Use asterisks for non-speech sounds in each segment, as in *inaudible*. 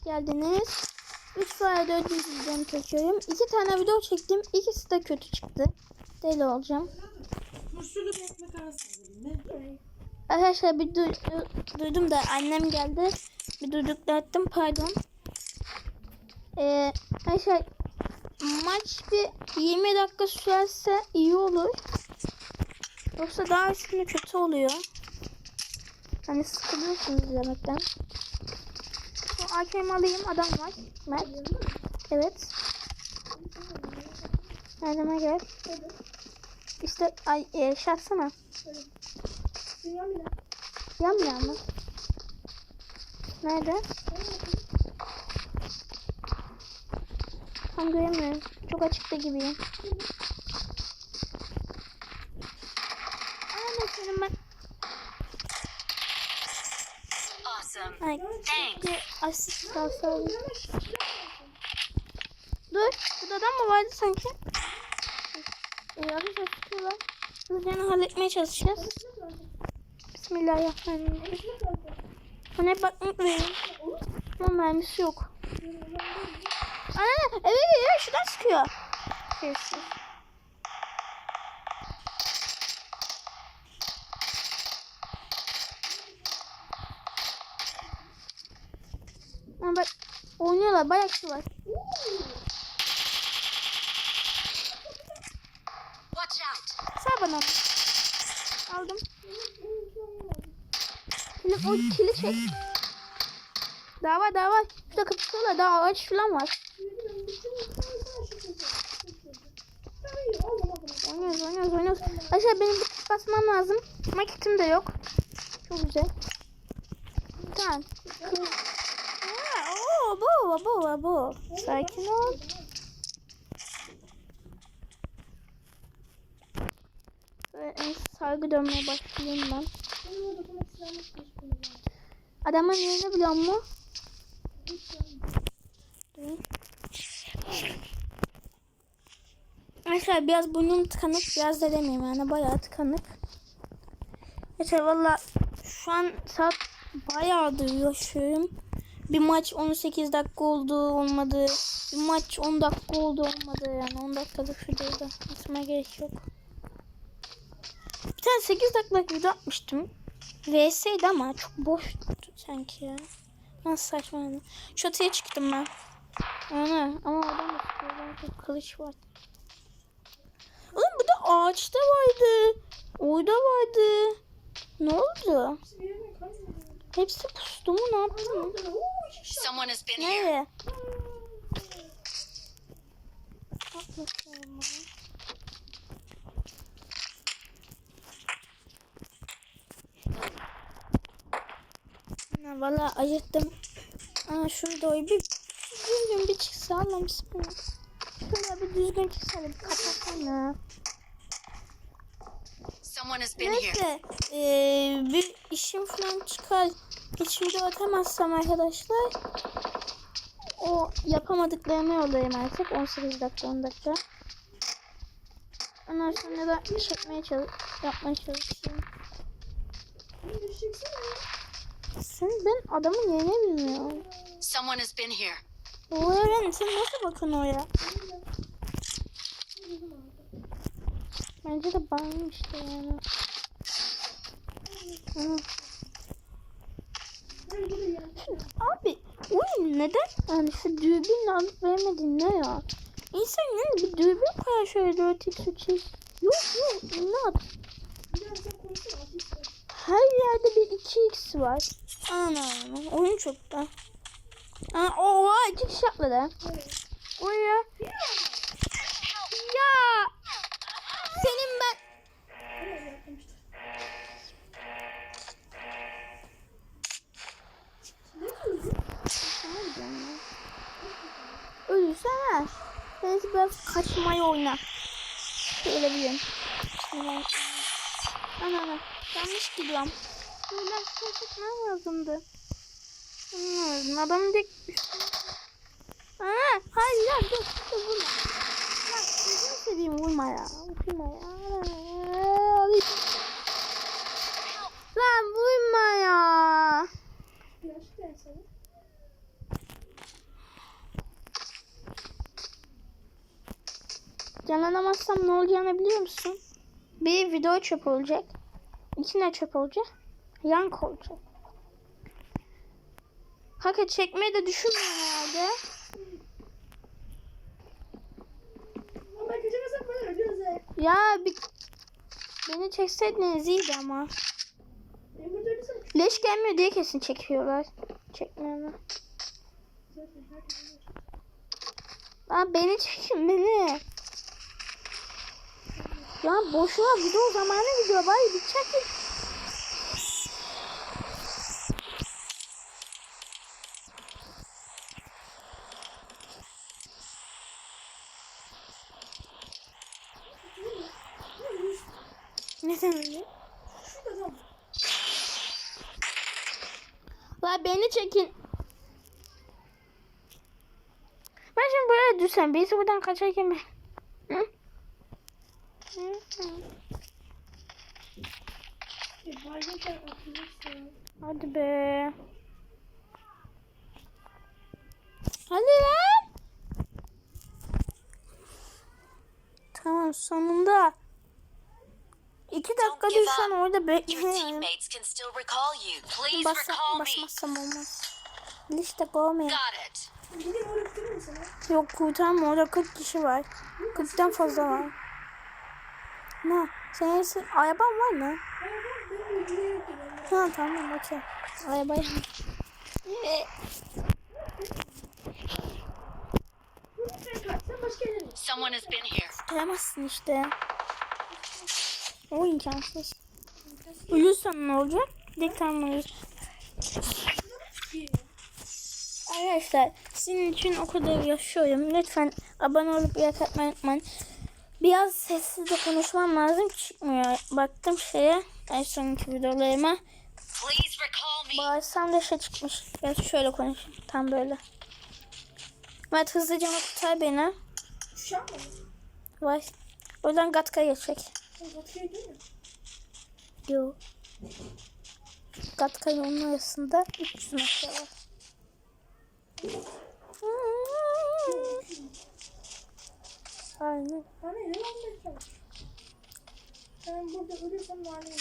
hoş geldiniz. 3 veya 4. videomu çekiyorum. 2 tane video çektim. İkisi de kötü çıktı. Deli olacağım. Turşulu bir ekmek arası. Ne? Arkadaşlar bir du- du- duydum da annem geldi. Bir duyduklardım pardon. Ee, arkadaşlar maç bir 20 dakika sürerse iyi olur. Yoksa daha üstünde kötü oluyor. Hani sıkılıyorsunuz izlemekten. AKM alayım adam var. Mert. Evet. Yardıma gel. İşte ay e, şatsana. Yan yan mı? Nerede? Tam göremiyorum. Çok açıkta gibiyim. Aa senin ben. Awesome. Olur. Dur. Burada adam mı vardı sanki? Arkadaşlar tutuyorlar. Hızlıca halletmeye çalışacağız. Bismillahirrahmanirrahim. Ona bakmak verin. Ama mermisi yok. Ana eve geliyor şuradan sıkıyor. Sessiz. Ama bak oynuyorlar bayağı kişi var. Watch out. Sağ bana. Aldım. Şimdi o kili çek. Daha var daha var. Şurada kapışıyorlar daha ağaç falan var. Oynuyoruz oynuyoruz oynuyoruz. Aşağı benim bir basmam lazım. Ama kitim de yok. Çok güzel. Tamam. Bu bu bu. Sakin ol. En sargı dönmeye başlayayım ben. Adamın yerini biliyor mu? Arkadaşlar biraz burnum tıkanık. Biraz da demeyeyim yani bayağı tıkanık. Arkadaşlar valla şu an saat bayağıdır yaşıyorum. Bir maç 18 dakika oldu olmadı. Bir maç 10 dakika oldu olmadı yani 10 dakikalık videoda atmaya gerek yok. Bir tane 8 dakikalık video atmıştım. VS'ydi ama çok boştu sanki ya. Nasıl saçma. Çatıya çıktım ben. Ana ama adam da. Kılıç var. Oğlum bu da ağaçta vardı. Orada vardı. Ne oldu? Hepsi pustu mu? Ne yaptın? Bana. Ha, Valla acıttım. Aa şurada o bir düzgün bir çıksa Allah'ım bismillah. Şöyle bir düzgün çıksa bir kapatsana. Someone has been here. Neyse eee, bir işim falan çıkar. Hiç video atamazsam arkadaşlar o yapamadıklarımı yollayayım artık 18 dakika 10 dakika. Ondan sonra da çekmeye çalış yapmaya çalışıyorum. Sen ben adamın yerini bilmiyorum. Someone has been here. Ben sen nasıl bakın oraya? Bence de bana işte yani. Abi oyun neden yani şu dürbünle alıp vermedin ne ya? İnsan yani bir dürbün koyar şöyle 4x 3x. Yok yok inat. Her yerde bir 2x var. Ana oyun çok da. Aa, oha iki kişi atladı. Oraya. Ya. Biraz kaçmayı oyna. Şöyle bir yön. Ana ana. Yanlış gidiyorum. Böyle sıkıştırmam lazımdı. Hmm, adam dik. Aa, hayır ya dur, dur vurma. Ya gözünü seveyim vurma ya. Vurma ya. Lan vurma ya. Yalanamazsam ne olacağını biliyor musun? Bir video çöp olacak. İki ne çöp olacak? Yank olacak. Kanka çekmeyi de düşünmüyorum herhalde. Ölüyoruz ya. Bir... Beni çekseydiniz iyiydi ama. Ölürsem Leş gelmiyor diye kesin çekiyorlar. Çekmiyorlar. ölüyor. Aa beni çekin beni. Ya boşuna video zamanı gidiyor bari bir çekin. Neden öyle? La beni çekin. Ben şimdi buraya düşsem birisi buradan kaçarken ben. Hı? Hı hı. E, baygın sen atmışsın. Hadi be. Hadi lan. Tamam sonunda. İki dakika düşsen orada Your bekliyorum. *laughs* teammates can still recall you. Please Bas, recall me. basmazsam olmaz. Liste ha? Yok kurtarma orada 40 kişi var. 40'tan fazla var. Ne? Senin sen, araban var mı? Ha tamam okey. Arabayı. Someone has been here. Tutamazsın işte. O imkansız. Uyursan ne olacak? Dik tam uyur. Arkadaşlar sizin için o kadar yaşıyorum. Lütfen abone olup like atmayı unutmayın. Biraz sessiz de konuşmam lazım çıkmıyor. Baktım şeye en sonki videolarıma. Bağırsam da şey çıkmış. Ya şöyle konuşayım. Tam böyle. Mert hızlıca kurtar beni. Şu an mı? Vay. Oradan Gatka geçecek. Batıköy'e değil mi? Yo. Gatka yolun arasında 300 metre var. Aynen. Bana ne lan bekle. Ben burada ölürsem yedim.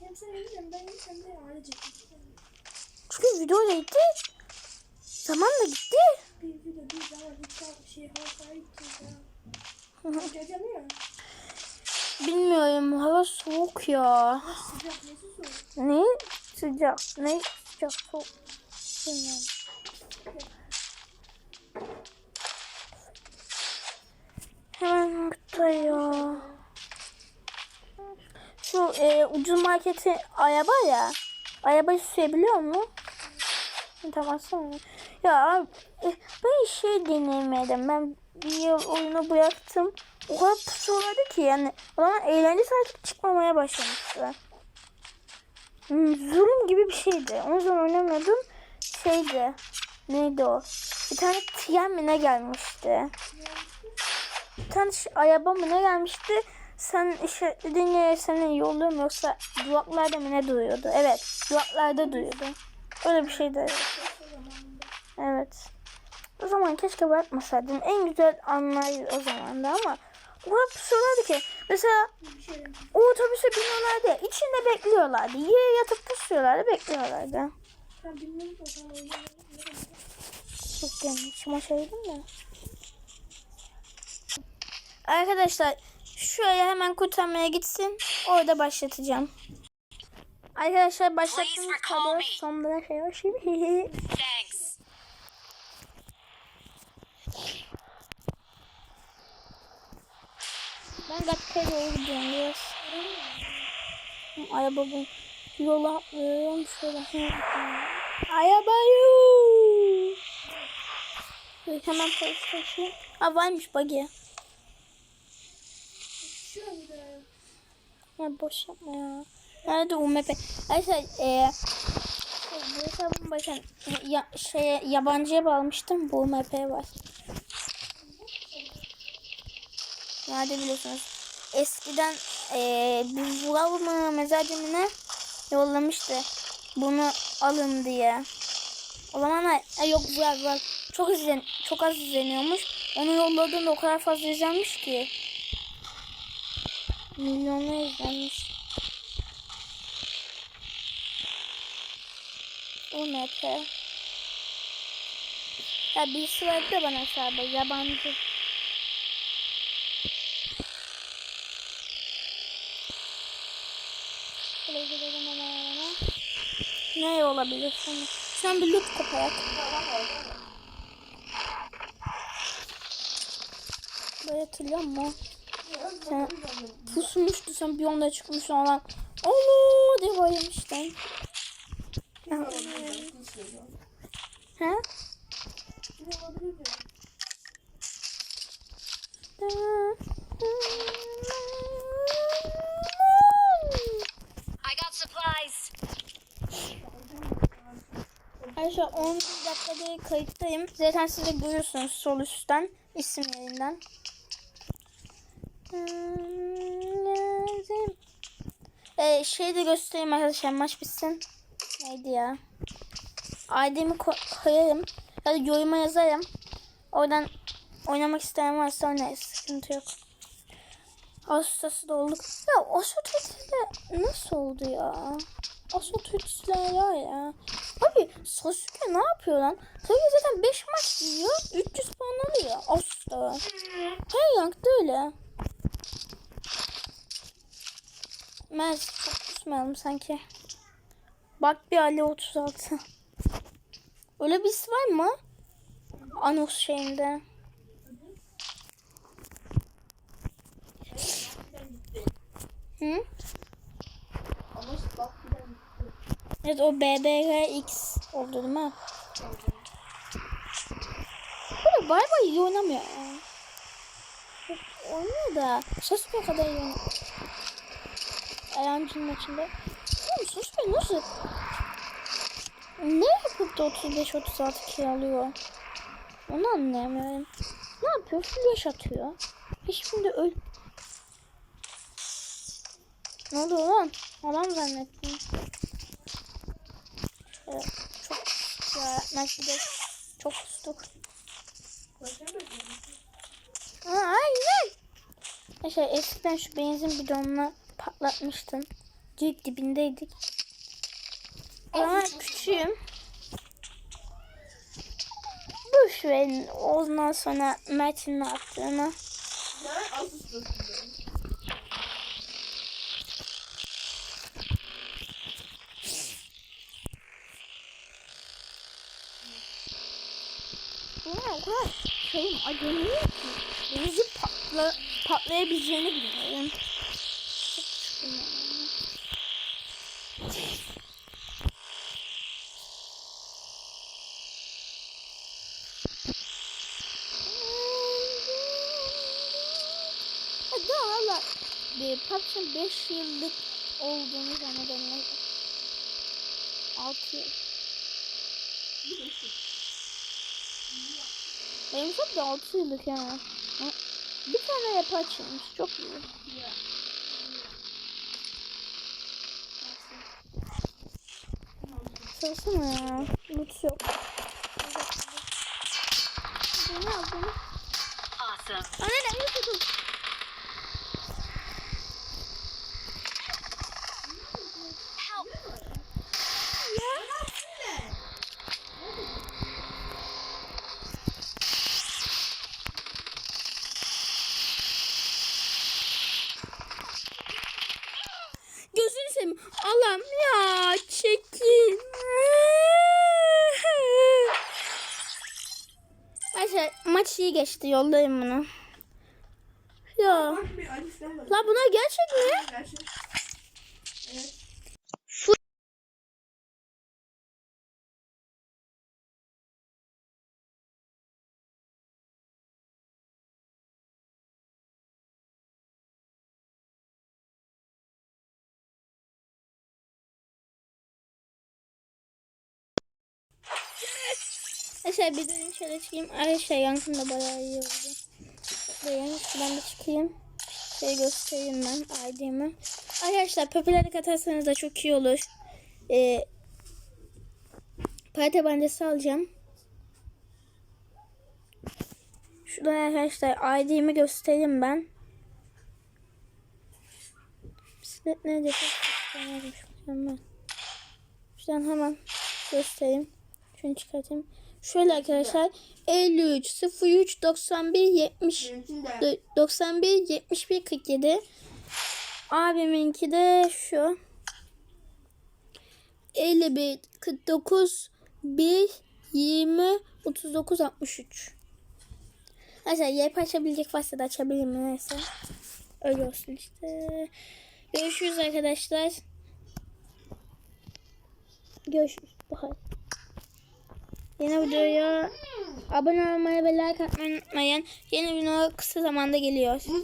Hem sen hem ben hem de yedik. Çünkü video da gitti. Zaman da gitti. Bir video bir tane şey hava sahip ya. Ya? Bilmiyorum hava soğuk ya. Sıcak nesi soğuk. Ne sıcak ne sıcak soğuk. Bilmiyorum. Hemen tutuyor. Şu e, ucuz marketi araba ya. Arabayı sürebiliyor mu? Tamam sonra. Ya abi, e, ben şey denemedim. Ben bir oyunu bıraktım. O kadar pusu vardı ki yani. O zaman eğlencesi artık çıkmamaya başlamıştı. Hmm, Zulüm gibi bir şeydi. O zaman oynamıyordum. Şeydi. Neydi o? Bir tane tren mi ne gelmişti? Tane şey- araba mı ne gelmişti? Sen işaretlediğin yere seni yolluyor mu yoksa duraklarda mı ne duruyordu? Evet. Duraklarda duruyordu. Öyle bir şeydi. Evet. O zaman keşke bırakmasaydım. En güzel anlar o zamandı ama o kadar pusuyorlardı ki. Mesela şey o otobüse biniyorlardı içinde bekliyorlardı. Yere yatıp pusuyorlardı, bekliyorlardı. Ben bilmiyorum. Çok gelmiş. Maşaydım da. Arkadaşlar şuraya hemen kurtarmaya gitsin. Orada başlatacağım. Arkadaşlar başlattığımız kadar sonunda şey var *laughs* şimdi. Ben Gatka'ya doğru gidiyorum biraz. Araba bu. Yola atlıyorum şöyle. Arabayı. Hemen polis taşı. Ha varmış buggy. Ya boş yapma ya. Nerede UMP? Arkadaşlar eee bu hesabın bakın ya, şeye, yabancıya bağlamıştım. Bu UMP var. Nerede biliyorsunuz. Eskiden eee bir Vural mı mezarcı mı ne yollamıştı. Bunu alın diye. O zaman e, yok var var. Çok izlen çok az izleniyormuş. Onu yolladığında o kadar fazla izlenmiş ki. Milyonlar izlenmiş. O ne be? Ya birisi verdi bana hesabı yabancı. Ne olabilir sana? Sen bir loot koparak. Böyle hatırlıyor musun? Sen pusmuştu sen bir anda çıkmış olan. Allah diye bayılmıştın. Ha? I got supplies. Arkadaşlar 10 dakikada kayıttayım. Zaten siz de görüyorsunuz sol üstten isimlerinden. Ee, şey de göstereyim arkadaşlar maç bitsin. Neydi ya? ID'mi ko- koyarım. Ya da yoruma yazarım. Oradan oynamak isteyen varsa ne sıkıntı yok. Ağustos'ta dolduk. Ya Ağustos'ta nasıl oldu ya? Ağustos'ta ya ya. Abi Sasuke ne yapıyor lan? Sasuke zaten 5 maç giyiyor. 300 puan alıyor Ağustos'ta. Her yankta öyle. Mers çok kusmayalım sanki. Bak bir Ali 36. Öyle birisi var mı? Anos şeyinde. Hı? Evet o BBRX oldu değil mi? Böyle bay bay iyi oynamıyor Oynuyor da Sasuke kadar iyi oynuyor. Eren'cinin maçında. Oğlum Sasuke nasıl? Ne yapıp da 35-36 kill alıyor? Onu anlayamıyorum. Ne yapıyor? Flash atıyor. Hiçbirinde öl... Ne oldu lan? Adam zannettim. Evet, çok ya belki de çok kustuk. Aa, aynen. Şey eskiden şu benzin bidonunu patlatmıştım. Direkt dibindeydik. Ben küçüğüm. Boş verin. Ondan sonra Mert'in ne yaptığını. Ulan o kadar şeyim acemiyim ki. Benzin patla, patlayabileceğini yani. Hala bir PUBG'nin 5 yıllık olduğunu zannederim. 6 yıl. Benim çok da 6 yıllık ya. Bir tane yapı açılmış. Çok iyi. Sırasana ya. Loot yok. Bu ne yaptın? Awesome. Ana ne yapıyordun? Help. Ya. Gözünü seveyim. Allah'ım ya çekil. Neyse maç iyi geçti. Yollayayım bunu. Ya. La buna gerçek mi? Gerçek. Arkadaşlar bir de şöyle çıkayım. Arkadaşlar yankım da bayağı iyi oldu. Bekleyin. Şuradan da çıkayım. Şey göstereyim ben ID'mi. Arkadaşlar popülerlik atarsanız da çok iyi olur. Ee, para tabancası alacağım. Şurada arkadaşlar ID'mi göstereyim ben. Bisiklet nerede? Şuradan hemen göstereyim. Şunu çıkartayım. Şöyle arkadaşlar 53 03 91 70 91 71 47 Abiminki de şu 51 49 1 20 39 63 Arkadaşlar yer açabilecek varsa da açabilirim neyse. Öyle olsun işte. Görüşürüz arkadaşlar. Görüşürüz. Bye. Yeni videoya abone olmayı ve like atmayı unutmayın. Yeni video kısa zamanda geliyor.